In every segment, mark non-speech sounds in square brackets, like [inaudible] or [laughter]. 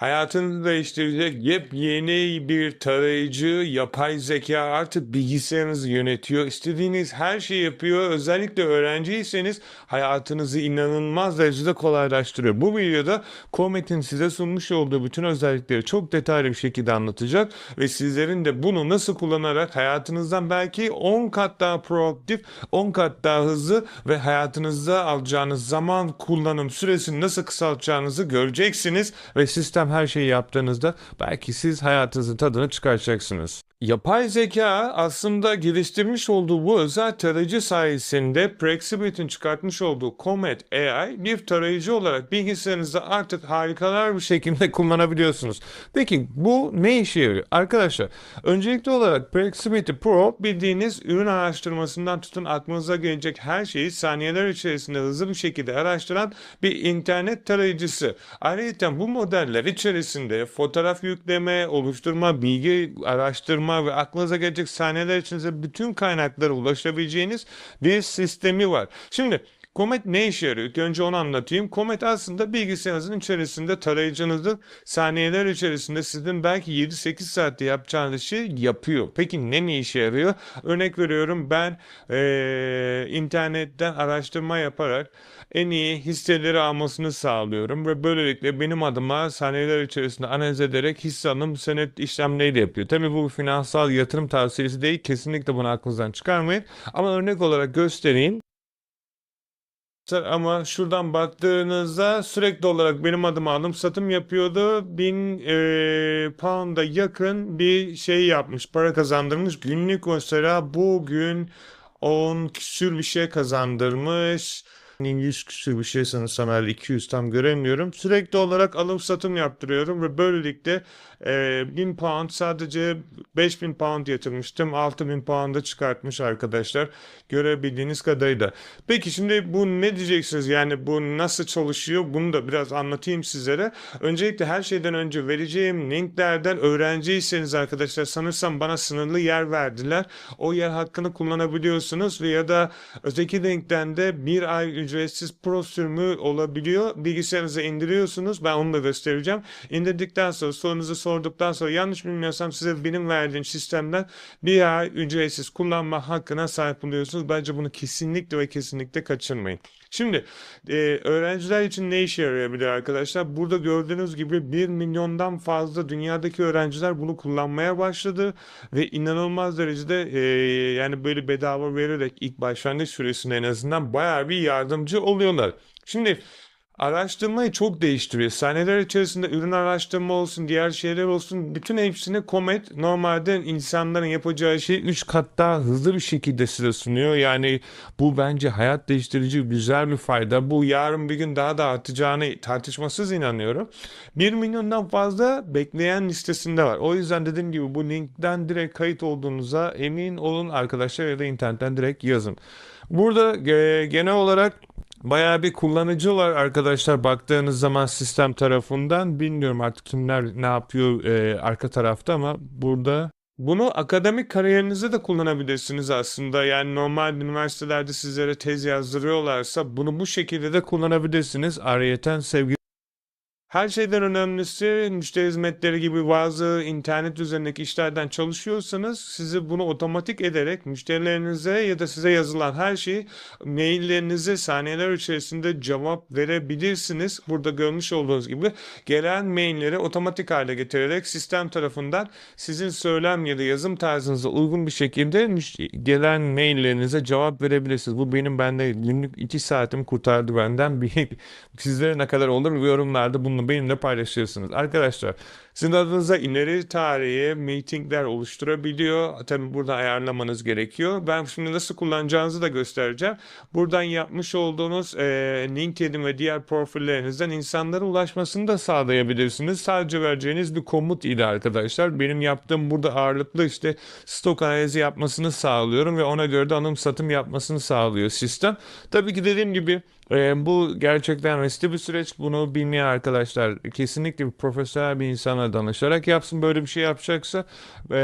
Hayatını değiştirecek yepyeni bir tarayıcı, yapay zeka artık bilgisayarınızı yönetiyor. İstediğiniz her şeyi yapıyor. Özellikle öğrenciyseniz hayatınızı inanılmaz derecede kolaylaştırıyor. Bu videoda Comet'in size sunmuş olduğu bütün özellikleri çok detaylı bir şekilde anlatacak ve sizlerin de bunu nasıl kullanarak hayatınızdan belki 10 kat daha proaktif, 10 kat daha hızlı ve hayatınızda alacağınız zaman kullanım süresini nasıl kısaltacağınızı göreceksiniz ve sistem her şeyi yaptığınızda belki siz hayatınızın tadını çıkaracaksınız. Yapay zeka aslında geliştirmiş olduğu bu özel tarayıcı sayesinde Prexibit'in çıkartmış olduğu Comet AI bir tarayıcı olarak bilgisayarınızda artık harikalar bir şekilde [laughs] kullanabiliyorsunuz. Peki bu ne işe yarıyor? Arkadaşlar öncelikli olarak Prexibit Pro bildiğiniz ürün araştırmasından tutun aklınıza gelecek her şeyi saniyeler içerisinde hızlı bir şekilde araştıran bir internet tarayıcısı. Ayrıca bu modeller içerisinde fotoğraf yükleme, oluşturma, bilgi araştırma ve aklınıza gelecek saniyeler içerisinde bütün kaynaklara ulaşabileceğiniz bir sistemi var. Şimdi Comet ne işe yarıyor? İlk Önce onu anlatayım. Comet aslında bilgisayarınızın içerisinde tarayıcınızın saniyeler içerisinde sizin belki 7-8 saatte yapacağınız işi yapıyor. Peki ne ne işe yarıyor? Örnek veriyorum ben eee, internetten araştırma yaparak en iyi hisseleri almasını sağlıyorum ve böylelikle benim adıma saniyeler içerisinde analiz ederek hisse alım senet işlemleri de yapıyor. Tabii bu finansal yatırım tavsiyesi değil. Kesinlikle bunu aklınızdan çıkarmayın. Ama örnek olarak göstereyim. Ama şuradan baktığınızda sürekli olarak benim adıma alım satım yapıyordu. 1000 eee pound'a yakın bir şey yapmış, para kazandırmış. Günlük mesela bugün 10 küsür bir şey kazandırmış. 100 küsür bir şey sanırsam herhalde 200 tam göremiyorum. Sürekli olarak alım satım yaptırıyorum ve böylelikle e, 1000 pound sadece 5000 pound yatırmıştım. 6000 pound'a çıkartmış arkadaşlar. Görebildiğiniz kadarıyla. Peki şimdi bu ne diyeceksiniz? Yani bu nasıl çalışıyor? Bunu da biraz anlatayım sizlere. Öncelikle her şeyden önce vereceğim linklerden öğrenciyseniz arkadaşlar sanırsam bana sınırlı yer verdiler. O yer hakkını kullanabiliyorsunuz ve ya da öteki linkten de bir ay ücretsiz pro sürümü olabiliyor. Bilgisayarınıza indiriyorsunuz. Ben onu da göstereceğim. İndirdikten sonra sorunuzu sorduktan sonra yanlış bilmiyorsam size benim verdiğim sistemden bir ay ücretsiz kullanma hakkına sahip oluyorsunuz. Bence bunu kesinlikle ve kesinlikle kaçırmayın. Şimdi e, öğrenciler için ne işe yarayabilir arkadaşlar? Burada gördüğünüz gibi 1 milyondan fazla dünyadaki öğrenciler bunu kullanmaya başladı ve inanılmaz derecede e, yani böyle bedava vererek ilk başlangıç süresinde en azından bayağı bir yardımcı oluyorlar. Şimdi Araştırmayı çok değiştiriyor. Sahneler içerisinde ürün araştırma olsun, diğer şeyler olsun. Bütün hepsini Comet normalde insanların yapacağı şeyi 3 kat daha hızlı bir şekilde size sunuyor. Yani bu bence hayat değiştirici güzel bir fayda. Bu yarın bir gün daha da artacağını tartışmasız inanıyorum. 1 milyondan fazla bekleyen listesinde var. O yüzden dediğim gibi bu linkten direkt kayıt olduğunuza emin olun arkadaşlar ya da internetten direkt yazın. Burada e, genel olarak Bayağı bir kullanıcı var arkadaşlar baktığınız zaman sistem tarafından. Bilmiyorum artık kimler ne yapıyor e, arka tarafta ama burada bunu akademik kariyerinizde de kullanabilirsiniz aslında. Yani normal üniversitelerde sizlere tez yazdırıyorlarsa bunu bu şekilde de kullanabilirsiniz. Ayrıyeten sevgili her şeyden önemlisi müşteri hizmetleri gibi bazı internet üzerindeki işlerden çalışıyorsanız sizi bunu otomatik ederek müşterilerinize ya da size yazılan her şeyi maillerinize saniyeler içerisinde cevap verebilirsiniz. Burada görmüş olduğunuz gibi gelen mailleri otomatik hale getirerek sistem tarafından sizin söylem ya da yazım tarzınıza uygun bir şekilde gelen maillerinize cevap verebilirsiniz. Bu benim bende günlük 2 saatim kurtardı benden. [laughs] Sizlere ne kadar olur yorumlarda bunu benimle paylaşırsınız. Arkadaşlar sizin adınıza ileri tarihi meetingler oluşturabiliyor. Tabi burada ayarlamanız gerekiyor. Ben şimdi nasıl kullanacağınızı da göstereceğim. Buradan yapmış olduğunuz e, LinkedIn ve diğer profillerinizden insanlara ulaşmasını da sağlayabilirsiniz. Sadece vereceğiniz bir komut ile arkadaşlar. Benim yaptığım burada ağırlıklı işte stok analizi yapmasını sağlıyorum ve ona göre de alım satım yapmasını sağlıyor sistem. Tabii ki dediğim gibi Ee, bu gerçekten riskli bir süreç. Bunu bilmeyen arkadaşlar kesinlikle bir profesyonel bir insana danışarak yapsın. Böyle bir şey yapacaksa Ee,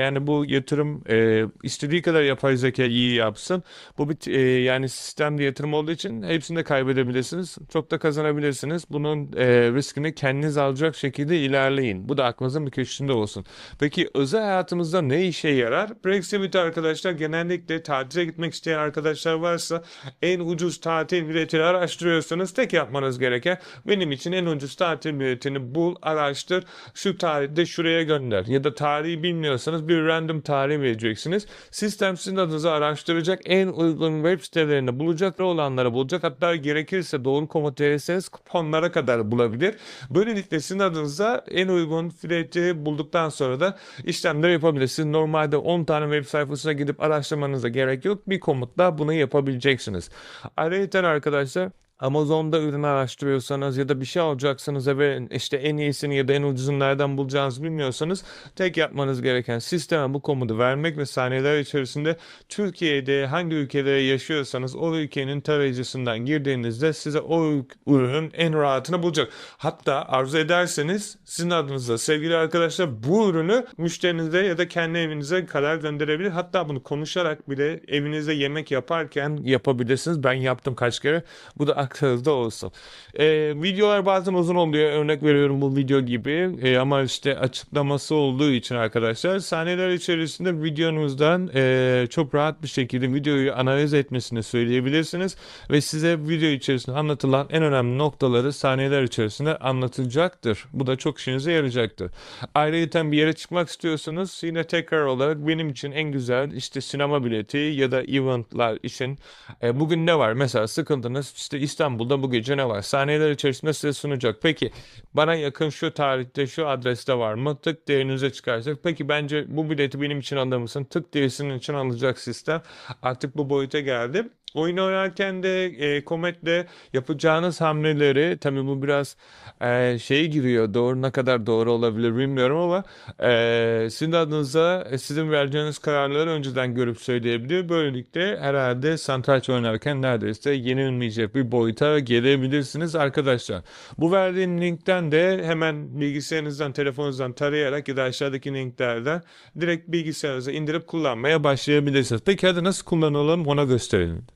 yani bu yatırım e, istediği kadar yapay zeka iyi yapsın. Bu bir e, yani sistemli yatırım olduğu için hepsini de kaybedebilirsiniz. Çok da kazanabilirsiniz. Bunun e, riskini kendiniz alacak şekilde ilerleyin. Bu da aklınızın bir köşesinde olsun. Peki özel hayatımızda ne işe yarar? Brexit arkadaşlar genellikle tatile gitmek isteyen arkadaşlar varsa en ucuz tatil biletini araştırıyorsanız tek yapmanız gereken benim için en ucuz tatil biletini bul, araştır, şu tarihte şuraya gönder. Ya da tarihi bilmiyorsanız bir random tarih vereceksiniz. Sistem sizin adınıza araştıracak, en uygun web sitelerini bulacak ve olanları bulacak. Hatta gerekirse doğru komut verirseniz kuponlara kadar bulabilir. Böylelikle sizin adınıza en uygun bileti bulduktan sonra da işlemleri yapabilirsiniz. Normalde 10 tane web sayfasına gidip araştırmanıza gerek yok. Bir komutla bunu yapabileceksiniz. Ayrıca arkadaşlar Amazon'da ürün araştırıyorsanız ya da bir şey alacaksınız ve işte en iyisini ya da en ucuzunu nereden bulacağınızı bilmiyorsanız tek yapmanız gereken sisteme bu komutu vermek ve saniyeler içerisinde Türkiye'de hangi ülkede yaşıyorsanız o ülkenin tarayıcısından girdiğinizde size o ürünün en rahatını bulacak. Hatta arzu ederseniz sizin adınıza sevgili arkadaşlar bu ürünü müşterinize ya da kendi evinize kadar gönderebilir. Hatta bunu konuşarak bile evinizde yemek yaparken yapabilirsiniz. Ben yaptım kaç kere. Bu da aklınızda olsun. Ee, videolar bazen uzun oluyor. Örnek veriyorum bu video gibi. Ee, ama işte açıklaması olduğu için arkadaşlar saniyeler içerisinde videonuzdan e, çok rahat bir şekilde videoyu analiz etmesini söyleyebilirsiniz. Ve size video içerisinde anlatılan en önemli noktaları saniyeler içerisinde anlatacaktır. Bu da çok işinize yarayacaktır. Ayrıca bir yere çıkmak istiyorsanız yine tekrar olarak benim için en güzel işte sinema bileti ya da eventlar için e, bugün ne var? Mesela sıkıntınız işte İstanbul'da bu gece ne var? Saniyeler içerisinde size sunacak. Peki bana yakın şu tarihte şu adreste var mı? Tık değerinize çıkaracak. Peki bence bu bileti benim için alır mısın? Tık değersinin için alacak sistem. Artık bu boyuta geldi. Oyun oynarken de e, Comet'le yapacağınız hamleleri tabii bu biraz e, şey giriyor. Doğru ne kadar doğru olabilir bilmiyorum ama e, sizin adınıza e, sizin vereceğiniz kararları önceden görüp söyleyebilir. Böylelikle herhalde satranç oynarken neredeyse yenilmeyecek bir boyuta gelebilirsiniz arkadaşlar. Bu verdiğim linkten de hemen bilgisayarınızdan, telefonunuzdan tarayarak ya da aşağıdaki linklerden direkt bilgisayarınıza indirip kullanmaya başlayabilirsiniz. Peki hadi nasıl kullanalım ona gösterelim.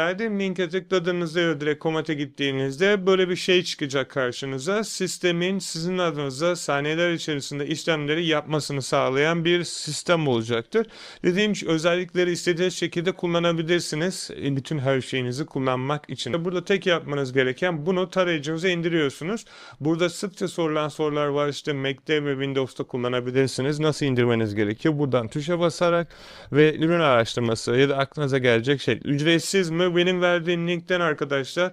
Verdiğim linke tıkladığınızda ya direkt komate gittiğinizde böyle bir şey çıkacak karşınıza. Sistemin sizin adınıza saniyeler içerisinde işlemleri yapmasını sağlayan bir sistem olacaktır. Dediğim gibi özellikleri istediğiniz şekilde kullanabilirsiniz. E, Bütün her şeyinizi kullanmak için. Burada tek yapmanız gereken bunu tarayıcınıza indiriyorsunuz. Burada sıkça sorulan sorular var. İşte Mac'te ve Windows'ta kullanabilirsiniz. Nasıl indirmeniz gerekiyor? Buradan tuşa basarak ve ürün araştırması ya da aklınıza gelecek şey. Ücretsiz mi? Benim verdiğim linkten arkadaşlar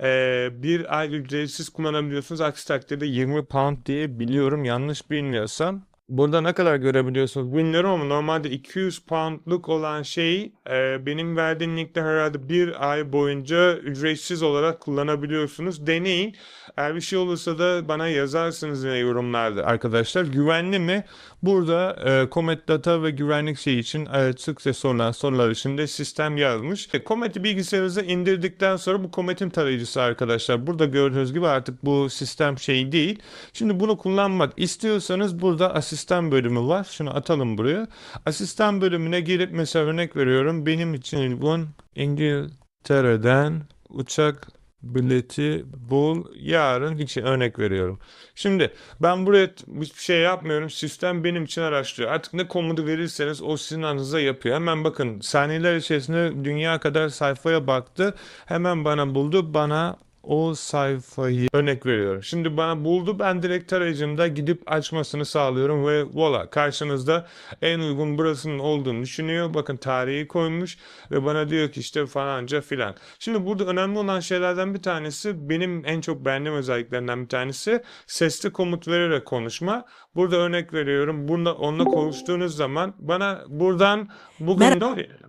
eee, bir ay ücretsiz kullanabiliyorsunuz. Aksi takdirde 20 pound diye biliyorum yanlış bilmiyorsam. Burada ne kadar görebiliyorsunuz bilmiyorum ama normalde 200 poundluk olan şeyi e, benim verdiğim linkte herhalde bir ay boyunca ücretsiz olarak kullanabiliyorsunuz. Deneyin. Eğer bir şey olursa da bana yazarsınız yine yorumlarda arkadaşlar. Güvenli mi? Burada e, Comet Data ve güvenlik şey için e, sıkça sorulan sorular için de sistem yazmış. E, Comet'i bilgisayarınıza indirdikten sonra bu Comet'in tarayıcısı arkadaşlar. Burada gördüğünüz gibi artık bu sistem şey değil. Şimdi bunu kullanmak istiyorsanız burada asistan bölümü var. Şunu atalım buraya. Asistan bölümüne girip mesela örnek veriyorum. Benim için uygun İngiltere'den uçak bileti bul yarın için örnek veriyorum. Şimdi ben buraya hiçbir şey yapmıyorum. Sistem benim için araştırıyor. Artık ne komutu verirseniz o sizin adınıza yapıyor. Hemen bakın saniyeler içerisinde dünya kadar sayfaya baktı. Hemen bana buldu. Bana o sayfayı örnek veriyorum. Şimdi bana buldu ben direkt tarayıcımda gidip açmasını sağlıyorum ve voila karşınızda en uygun burasının olduğunu düşünüyor. Bakın tarihi koymuş ve bana diyor ki işte falanca filan. Şimdi burada önemli olan şeylerden bir tanesi benim en çok beğendiğim özelliklerinden bir tanesi sesli komut vererek konuşma. Burada örnek veriyorum. Bunda onunla konuştuğunuz zaman bana buradan bugün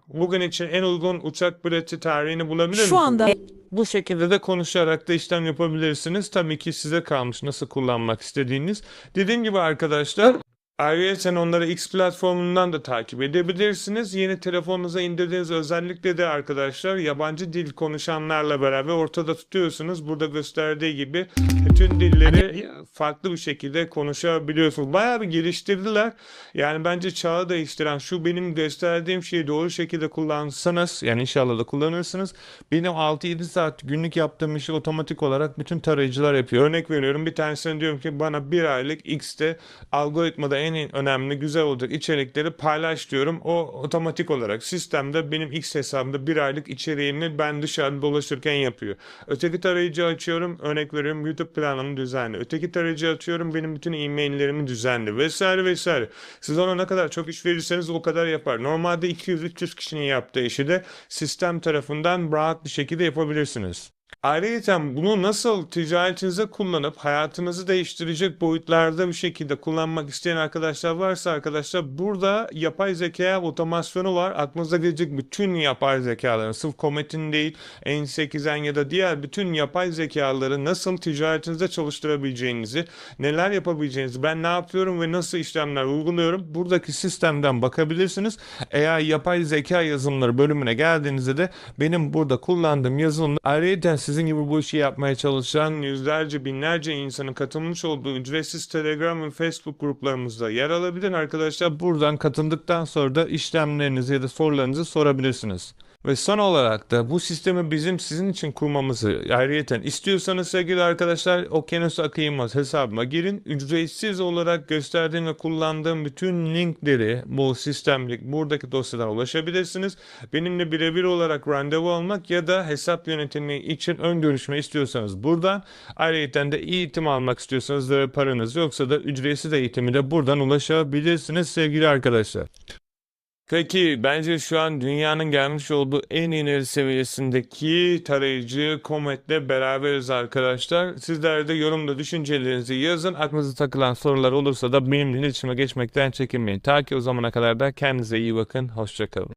bugün için en uygun uçak bileti tarihini bulabilir Şu misiniz? anda Bu şekilde de konuşarak da işlem yapabilirsiniz. Tabii ki size kalmış nasıl kullanmak istediğiniz. Dediğim gibi arkadaşlar Ayrıca onları X platformundan da takip edebilirsiniz. Yeni telefonunuza indirdiğiniz özellikle de arkadaşlar yabancı dil konuşanlarla beraber ortada tutuyorsunuz. Burada gösterdiği gibi bütün dilleri farklı bir şekilde konuşabiliyorsunuz. Bayağı bir geliştirdiler. Yani bence çağı değiştiren şu benim gösterdiğim şeyi doğru şekilde kullansanız yani inşallah da kullanırsınız. Benim 6-7 saat günlük yaptığım işi otomatik olarak bütün tarayıcılar yapıyor. Örnek veriyorum bir tanesine diyorum ki bana bir aylık X'te algoritmada en önemli güzel olacak içerikleri paylaş diyorum. O otomatik olarak sistemde benim X hesabımda bir aylık içeriğini ben dışarıda dolaşırken yapıyor. Öteki tarayıcı açıyorum örnek veriyorum YouTube planımı düzenli. Öteki tarayıcı açıyorum benim bütün e-maillerimi düzenli vesaire vesaire. Siz ona ne kadar çok iş verirseniz o kadar yapar. Normalde 200-300 kişinin yaptığı işi de sistem tarafından rahat bir şekilde yapabilirsiniz. Ayrıca bunu nasıl ticaretinize kullanıp hayatınızı değiştirecek boyutlarda bir şekilde kullanmak isteyen arkadaşlar varsa arkadaşlar burada yapay zeka otomasyonu var. Aklınıza gelecek bütün yapay zekaların sırf Comet'in değil N8'en ya da diğer bütün yapay zekaları nasıl ticaretinizde çalıştırabileceğinizi, neler yapabileceğinizi, ben ne yapıyorum ve nasıl işlemler uyguluyorum buradaki sistemden bakabilirsiniz. Eğer yapay zeka yazılımları bölümüne geldiğinizde de benim burada kullandığım yazılımlar ayrıca sizin gibi bu işi yapmaya çalışan yüzlerce binlerce insanın katılmış olduğu ücretsiz Telegram ve Facebook gruplarımızda yer alabilir arkadaşlar. Buradan katıldıktan sonra da işlemlerinizi ya da sorularınızı sorabilirsiniz. Ve son olarak da bu sistemi bizim sizin için kurmamızı ayrıyeten istiyorsanız sevgili arkadaşlar Okyanus Akıyımaz hesabıma girin. Ücretsiz olarak gösterdiğim ve kullandığım bütün linkleri bu sistemlik buradaki dosyadan ulaşabilirsiniz. Benimle birebir olarak randevu almak ya da hesap yönetimi için ön görüşme istiyorsanız buradan ayrıyeten de eğitim almak istiyorsanız da paranız yoksa da ücretsiz eğitimi de buradan ulaşabilirsiniz sevgili arkadaşlar. Peki bence şu an dünyanın gelmiş olduğu en ileri seviyesindeki tarayıcı Comet'le beraberiz arkadaşlar. Sizler de yorumda düşüncelerinizi yazın. Aklınıza takılan sorular olursa da benimle iletişime geçmekten çekinmeyin. Ta ki o zamana kadar da kendinize iyi bakın. Hoşçakalın.